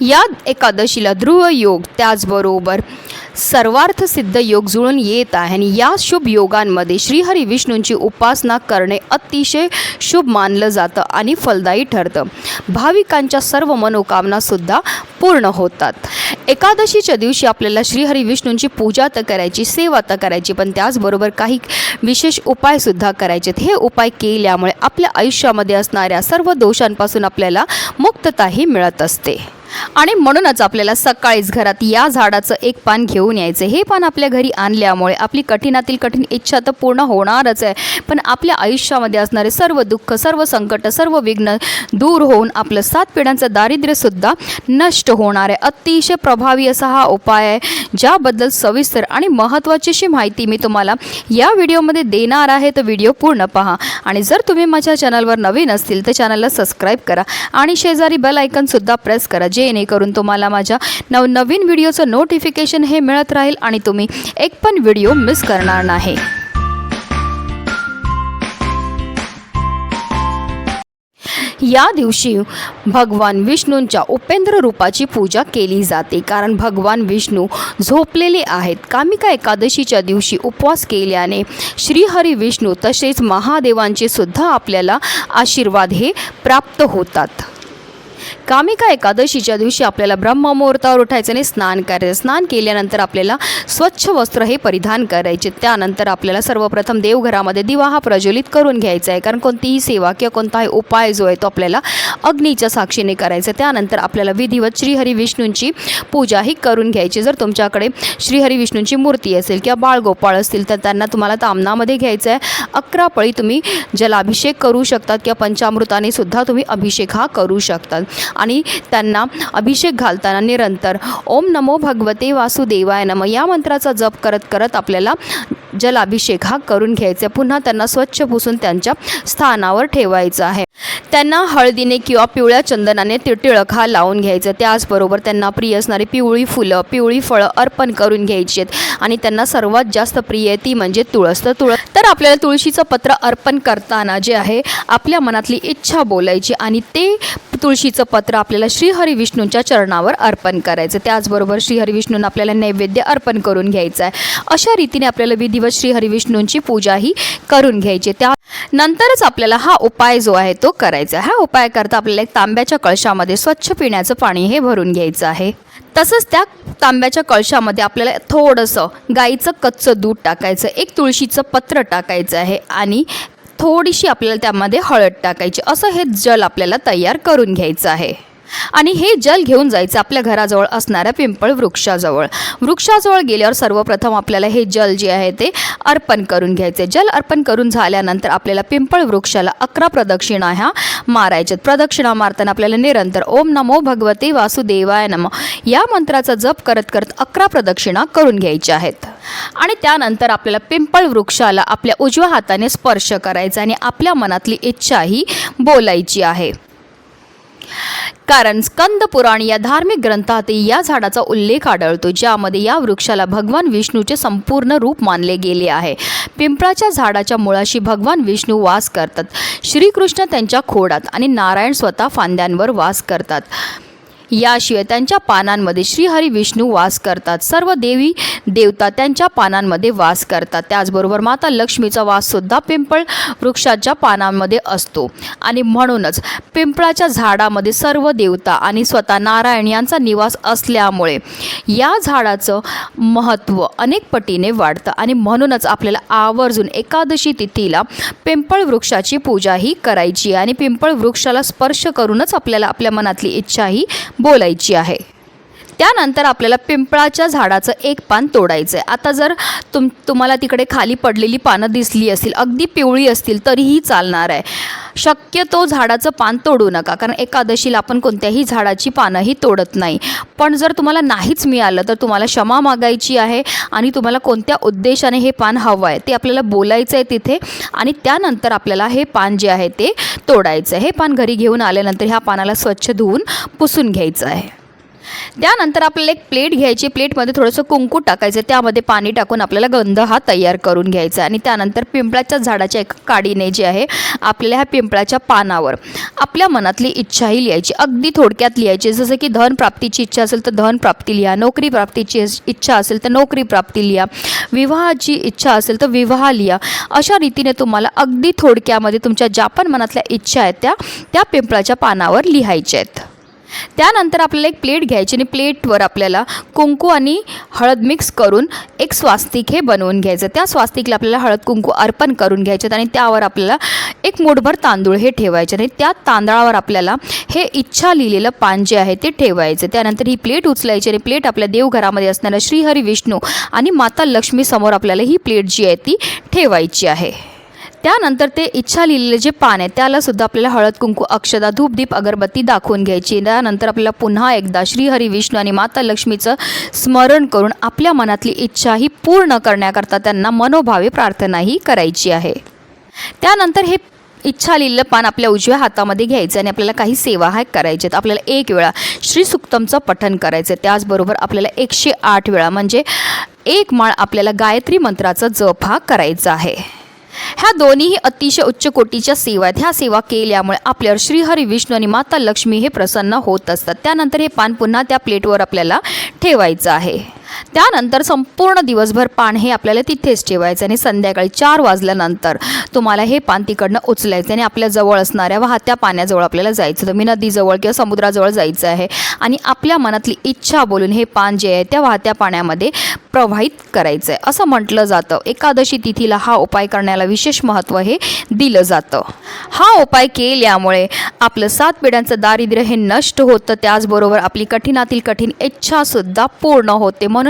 या एकादशीला ध्रुव योग त्याचबरोबर सर्वार्थ सिद्ध योग जुळून येत आहे आणि या शुभ योगांमध्ये श्रीहरी विष्णूंची उपासना करणे अतिशय शुभ मानलं जातं आणि फलदायी ठरतं. भाविकांच्या सर्व मनोकामनासुद्धा पूर्ण होतात. एकादशीच्या दिवशी आपल्याला श्रीहरी विष्णूंची पूजा तर करायची सेवा तर करायची पण त्याचबरोबर काही विशेष उपायसुद्धा करायचे हे उपाय केल्यामुळे आपल्या आयुष्यामध्ये असणाऱ्या सर्व दोषांपासून आपल्याला मुक्तताही मिळत असते. आणि म्हणूनच आपल्याला सकाळीच घरात या झाडाचं एक पान घेऊन यायचं. हे पान आपल्या घरी आणल्यामुळे आपली कठीणातील कठीण इच्छा तर पूर्ण होणारच आहे. पण आपल्या आयुष्यामध्ये असणारे सर्व दुःख सर्व संकट सर्व विघ्न दूर होऊन आपलं सात पिढ्यांचं दारिद्र्यसुद्धा नष्ट होणार आहे. अतिशय प्रभावी असा हा उपाय आहे. ज्याबद्दल सविस्तर आणि महत्त्वाची अशी माहिती मी तुम्हाला या व्हिडिओमध्ये देणार आहे. तर व्हिडिओ पूर्ण पहा. आणि जर तुम्ही माझ्या चॅनलवर नवीन असतील तर चॅनलला सबस्क्राईब करा आणि शेजारी बेल आयकनसुद्धा प्रेस करा. जे जेणेकरून तुम्हाला माझ्या नवनवीन व्हिडिओचं नोटिफिकेशन हे मिळत राहील आणि तुम्ही एक पण व्हिडिओ मिस करणार नाही. या दिवशी भगवान विष्णूंच्या उपेंद्र रूपाची पूजा केली जाते. कारण भगवान विष्णू झोपलेले आहेत. कामिका एकादशीच्या दिवशी उपवास केल्याने श्रीहरी विष्णू तसेच महादेवांचे सुद्धा आपल्याला आशीर्वाद हे प्राप्त होतात. कामिका एकादशीच्या दिवशी आपल्याला ब्रह्ममुहूर्तावर उठायचं आणि स्नान करायचं. स्नान केल्यानंतर आपल्याला स्वच्छ वस्त्र हे परिधान करायचे. त्यानंतर आपल्याला सर्वप्रथम देवघरामध्ये दिवा हा प्रज्वलित करून घ्यायचा आहे. कारण कोणतीही सेवा किंवा कोणताही उपाय जो आहे तो आपल्याला अग्नीच्या साक्षीने करायचा त्यानंतर आपल्याला विधिवत श्रीहरी विष्णूंची पूजा ही करून घ्यायची. जर तुमच्याकडे श्रीहरी विष्णूंची मूर्ती असेल किंवा बाळगोपाळ असतील तर त्यांना तुम्हाला तामनामध्ये घ्यायचं आहे. अकरा पळी तुम्ही जलाभिषेक करू शकतात किंवा पंचामृताने सुद्धा तुम्ही अभिषेक हा करू शकतात. आणि त्यांना अभिषेक घालताना निरंतर. ओम नमो भगवते वासुदेवाय नम. या मंत्राचा जप करत करत आपल्याला जलाभिषेक हा करून घ्यायचा आहे. पुन्हा त्यांना स्वच्छ पुसून त्यांच्या स्थानावर ठेवायचं आहे. त्यांना हळदीने किंवा पिवळ्या चंदनाने ते टिळक हा लावून घ्यायचं. त्याचबरोबर त्यांना प्रिय असणारी पिवळी फुलं पिवळी फळं अर्पण करून घ्यायची आहेत. आणि त्यांना सर्वात जास्त प्रिय आहे ती म्हणजे तुळस. तर तुळस तर आपल्याला तुळशीचं पत्र अर्पण करताना जे आहे आपल्या मनातली इच्छा बोलायची आणि ते तुळशीचं पत्र आपल्याला श्रीहरी विष्णूंच्या चरणावर अर्पण करायचं. त्याचबरोबर श्रीहरी विष्णूंना आपल्याला नैवेद्य अर्पण करून घ्यायचं आहे. अशा रीतीने आपल्याला विधिवत श्रीहरी विष्णूंची पूजाही करून घ्यायची त्या नंतरच आपल्याला हा उपाय जो आहे तो करायचा आहे. हा उपाय करता आपल्याला एक तांब्याच्या कळशामध्ये स्वच्छ पिण्याचं पाणी हे भरून घ्यायचं आहे. तसंच त्या तांब्याच्या कळशामध्ये आपल्याला थोडंसं गाईचं कच्चं दूध टाकायचं एक तुळशीचं पत्र टाकायचं आहे आणि थोडीशी आपल्याला त्यामध्ये हळद टाकायची. असं हे जल आपल्याला तयार करून घ्यायचं आहे. आणि हे जल घेऊन जायचं आपल्या घराजवळ असणाऱ्या पिंपळ वृक्षाजवळ. वृक्षाजवळ गेल्यावर सर्वप्रथम आपल्याला हे जल जे आहे ते अर्पण करून घ्यायचे. जल अर्पण करून झाल्यानंतर आपल्याला पिंपळ वृक्षाला अकरा प्रदक्षिणा ह्या मारायच्यात प्रदक्षिणा मारताना आपल्याला निरंतर ओम नमो भगवते वासुदेवाय नम या मंत्राचा जप करत करत अकरा प्रदक्षिणा करून घ्यायच्या आहेत. आणि त्यानंतर आपल्याला पिंपळ वृक्षाला आपल्या उजव्या हाताने स्पर्श करायचा आणि आपल्या मनातली इच्छाही बोलायची आहे. कारण स्कंद पुराण या धार्मिक ग्रंथात या झाडाचा उल्लेख आढळतो ज्यामध्ये या वृक्षाला भगवान विष्णूचे संपूर्ण रूप मानले गेले आहे. पिंपळाच्या झाडाच्या मुळाशी भगवान विष्णू वास करतात. श्रीकृष्ण त्यांच्या खोडात आणि नारायण स्वतः फांद्यांवर वास करतात. याशिवाय त्यांच्या पानांमध्ये श्रीहरी विष्णू वास करतात. सर्व देवी देवता त्यांच्या पानांमध्ये वास करतात. त्याचबरोबर माता लक्ष्मीचा वाससुद्धा पिंपळ वृक्षाच्या पानांमध्ये असतो. आणि म्हणूनच पिंपळाच्या झाडामध्ये सर्व देवता आणि स्वतः नारायण यांचा निवास असल्यामुळे या झाडाचं महत्त्व अनेक पटीने वाढतं आणि म्हणूनच आपल्याला आवर्जून एकादशी तिथीला पिंपळ वृक्षाची पूजाही करायची आणि पिंपळ वृक्षाला स्पर्श करूनच आपल्याला आपल्या मनातली इच्छाही बोलायची आहे. त्यानंतर आपल्याला पिंपळाच्या झाडाचं एक पान तोडायचं आहे आता जर तुम तुम्हाला तिकडे खाली पडलेली पानं दिसली असतील अगदी पिवळी असतील तरीही चालणार आहे. शक्यतो झाडाचं पान तोडू नका कारण एकादशीला आपण कोणत्याही झाडाची पानंही तोडत नाही. पण जर तुम्हाला नाहीच मिळालं तर तुम्हाला क्षमा मागायची आहे आणि तुम्हाला कोणत्या उद्देशाने हे पान हवं आहे ते आपल्याला बोलायचं आहे तिथे आणि त्यानंतर आपल्याला हे पान जे आहे ते तोडायचं आहे हे पान घरी घेऊन आल्यानंतर ह्या पानाला स्वच्छ धुवून पुसून घ्यायचं आहे. त्यानंतर आपल्याला एक प्लेट घ्यायची प्लेटमध्ये थोडंसं कुंकू टाकायचं त्यामध्ये पाणी टाकून आपल्याला गंध हा तयार करून घ्यायचा आणि त्यानंतर पिंपळाच्या झाडाच्या एका काडीने जे आहे आपल्याला ह्या पिंपळाच्या पानावर आपल्या मनातली इच्छाही लिहायची. अगदी थोडक्यात लिहायची. जसं की धन प्राप्तीची इच्छा असेल तर धन प्राप्ती लिहा. नोकरी प्राप्तीची इच्छा असेल तर नोकरी प्राप्ती लिहा. विवाहाची इच्छा असेल तर विवाह लिहा. अशा रीतीने तुम्हाला अगदी थोडक्यामध्ये तुमच्या ज्या पण मनातल्या इच्छा आहेत त्या त्या पिंपळाच्या पानावर लिहायच्या आहेत. त्यानंतर आपल्याला एक प्लेट घ्यायची आणि प्लेटवर आपल्याला कुंकू आणि हळद मिक्स करून एक स्वास्तिक हे बनवून घ्यायचं. त्या स्वास्तिकला आपल्याला हळद कुंकू अर्पण करून घ्यायचं आणि त्यावर आपल्याला एक मुठभर तांदूळ हे ठेवायचे आणि त्या तांदळावर आपल्याला हे इच्छा लिहिलेलं पान जे आहे ते ठेवायचं. त्यानंतर ही प्लेट उचलायची आणि प्लेट आपल्या देवघरामध्ये असणाऱ्या श्रीहरी विष्णू आणि माता लक्ष्मीसमोर आपल्याला ही प्लेट जी आहे ती ठेवायची आहे. त्यानंतर ते इच्छा लिहिलेले जे पान आहे त्याला सुद्धा आपल्याला हळद कुंकू अक्षदा धूपदीप अगरबत्ती दाखवून घ्यायची. त्यानंतर आपल्याला पुन्हा एकदा श्रीहरी विष्णू आणि माता लक्ष्मीचं स्मरण करून आपल्या मनातली इच्छा ही पूर्ण करण्याकरता त्यांना मनोभावे प्रार्थनाही करायची आहे. त्यानंतर हे इच्छा लिहिलं पान आपल्या उजव्या हातामध्ये घ्यायचं आणि आपल्याला काही सेवा हाय करायचे आहेत. आपल्याला एक वेळा श्री सुक्तमचं पठन करायचं आहे. त्याचबरोबर आपल्याला एकशे आठ वेळा म्हणजे एक माळ आपल्याला गायत्री मंत्राचा जप हा करायचा आहे. ह्या दोन्हीही अतिशय उच्च कोटीच्या सेवा आहेत. ह्या सेवा केल्यामुळे आपल्यावर श्रीहरी विष्णू आणि माता लक्ष्मी हे प्रसन्न होत असतात. त्यानंतर हे पान पुन्हा त्या प्लेटवर आपल्याला ठेवायचं आहे. त्यानंतर संपूर्ण दिवसभर पान हे आपल्याला तिथेच ठेवायचं आणि संध्याकाळी चार वाजल्यानंतर तुम्हाला हे पान तिकडनं उचलायचं आणि आपल्या जवळ असणाऱ्या वाहत्या पाण्याजवळ आपल्याला जायचं. तुम्ही नदीजवळ किंवा समुद्राजवळ जायचं आहे आणि आपल्या मनातली इच्छा बोलून हे पान जे आहे त्या वाहत्या पाण्यामध्ये प्रवाहित करायचं आहे असं म्हटलं जातं. एकादशी तिथीला हा उपाय करण्याला विशेष महत्त्व हे दिलं जातं. हा उपाय केल्यामुळे आपलं सात पिढ्यांचं दारिद्र्य हे नष्ट होतं. त्याचबरोबर आपली कठीणातील कठीण इच्छासुद्धा पूर्ण होते. म्हणून